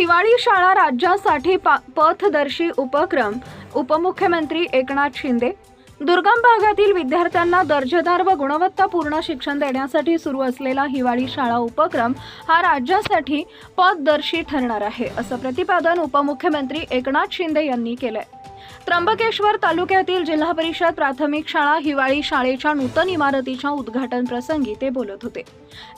हिवाळी शाळा राज्यासाठी पा- पथदर्शी उपक्रम उपमुख्यमंत्री एकनाथ शिंदे. दुर्गम भागातील विद्यार्थ्यांना दर्जेदार व गुणवत्तापूर्ण शिक्षण देण्यासाठी सुरू असलेला हिवाळी शाळा उपक्रम हा राज्यासाठी पथदर्शी ठरणार आहे असं प्रतिपादन उपमुख्यमंत्री एकनाथ शिंदे यांनी केलंय. त्र्यंबकेश्वर तालुक्यातील जिल्हा परिषद प्राथमिक शाळा हिवाळी शाळेच्या नूतन इमारतीच्या उद्घाटन प्रसंगी ते बोलत होते.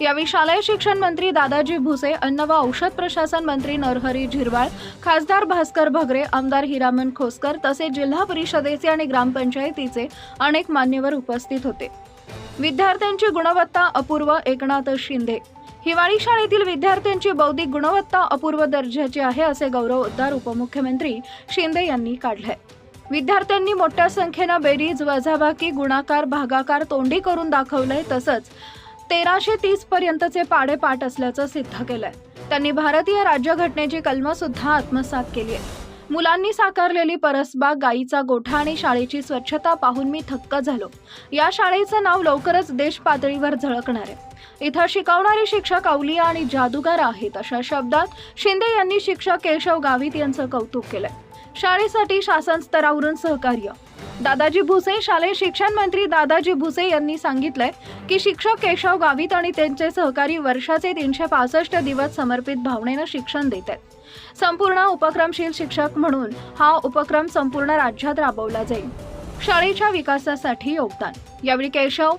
यावेळी शालेय शिक्षण मंत्री दादाजी भुसे अन्न व औषध प्रशासन मंत्री नरहरी झिरवाळ खासदार भास्कर भगरे आमदार हिरामन खोसकर तसेच जिल्हा परिषदेचे आणि ग्रामपंचायतीचे अनेक मान्यवर उपस्थित होते. विद्यार्थ्यांची गुणवत्ता अपूर्व एकनाथ शिंदे हिवाळी शाळेतील विद्यार्थ्यांची बौद्धिक गुणवत्ता अपूर्व दर्जाची आहे असे गौरवोद्धार उपमुख्यमंत्री शिंदे यांनी काढले विद्यार्थ्यांनी मोठ्या संख्येनं बेरीज वजाबाकी गुणाकार भागाकार तोंडी करून दाखवलंय तसंच तेराशे तीस पर्यंतचे पाडेपाठ असल्याचं सिद्ध केलंय. त्यांनी भारतीय राज्यघटनेची कलमं सुद्धा आत्मसात केली आहे मुलांनी साकारलेली परसबाग गाईचा गोठा आणि शाळेची स्वच्छता पाहून मी थक्क झालो. या शाळेचं नाव लवकरच देश पातळीवर झळकणार आहे. इथं शिकवणारे शिक्षक अवलिया आणि जादूगार आहेत अशा शब्दात शिंदे यांनी शिक्षक केशव गावित यांचं कौतुक केलंय. शाळेसाठी शासन स्तरावरून सहकार्य. दादाजी भुसे शालेय शिक्षण मंत्री दादाजी भुसे यांनी सांगितलंय की शिक्षक केशव गावित आणि त्यांचे सहकारी वर्षाचे तीनशे पासष्ट दिवस समर्पित भावनेनं शिक्षण देत आहेत. संपूर्ण उपक्रमशील शिक्षक म्हणून हा उपक्रम संपूर्ण राज्यात राबवला जाईल. शाळेच्या विकासासाठी योगदान. यावेळी केशव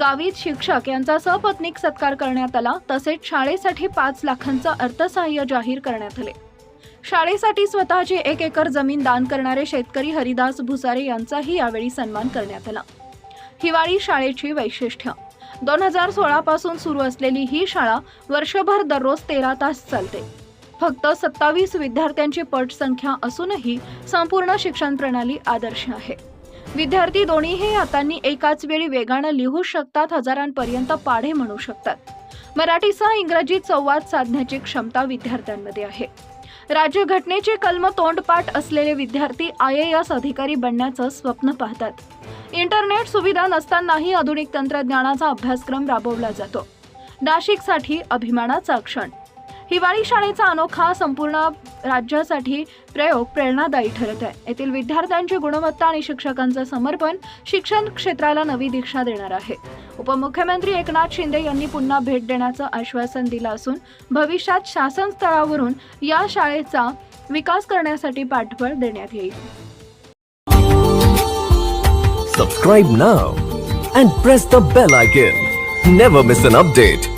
गावित शिक्षक यांचा सपत्नीक सत्कार करण्यात आला. तसेच शाळेसाठी पाच लाखांचं अर्थसहाय्य जाहीर करण्यात आले. शाळेसाठी स्वतःची एक एकर जमीन दान करणारे शेतकरी हरिदास भुसारे यांचाही यावेळी सन्मान करण्यात आला. हिवाळी शाळेची वैशिष्ट्य. दोन हजार सोळा पासून सुरू असलेली ही शाळा वर्षभर दररोज तेरा तास चालते. फक्त सत्तावीस विद्यार्थ्यांची पट संख्या असूनही संपूर्ण शिक्षण प्रणाली आदर्श आहे. विद्यार्थी दोन्हीही हातांनी एकाच वेळी वेगानं लिहू शकतात हजारांपर्यंत पाढे म्हणू शकतात. मराठीसह इंग्रजीत संवाद साधण्याची क्षमता विद्यार्थ्यांमध्ये आहे. राज्यघटनेचे कलम तोंडपाठ असलेले विद्यार्थी आय ए एस अधिकारी बनण्याचं स्वप्न पाहतात. इंटरनेट सुविधा नसतानाही आधुनिक तंत्रज्ञानाचा अभ्यासक्रम राबवला जातो. नाशिकसाठी अभिमानाचा क्षण. हिवाळी शाळेचा अनोखा संपूर्ण राज्यासाठी प्रयोग प्रेरणादायी ठरत आहे. येथील विद्यार्थ्यांची गुणवत्ता आणि शिक्षकांचं समर्पण शिक्षण क्षेत्राला नवी दीक्षा देणार आहे. उपमुख्यमंत्री एकनाथ शिंदे यांनी पुन्हा भेट देण्याचं आश्वासन दिलं असून भविष्यात शासन स्तरावरून या शाळेचा विकास करण्यासाठी पाठबळ देण्यात येईल. Subscribe now and press the bell icon never miss an update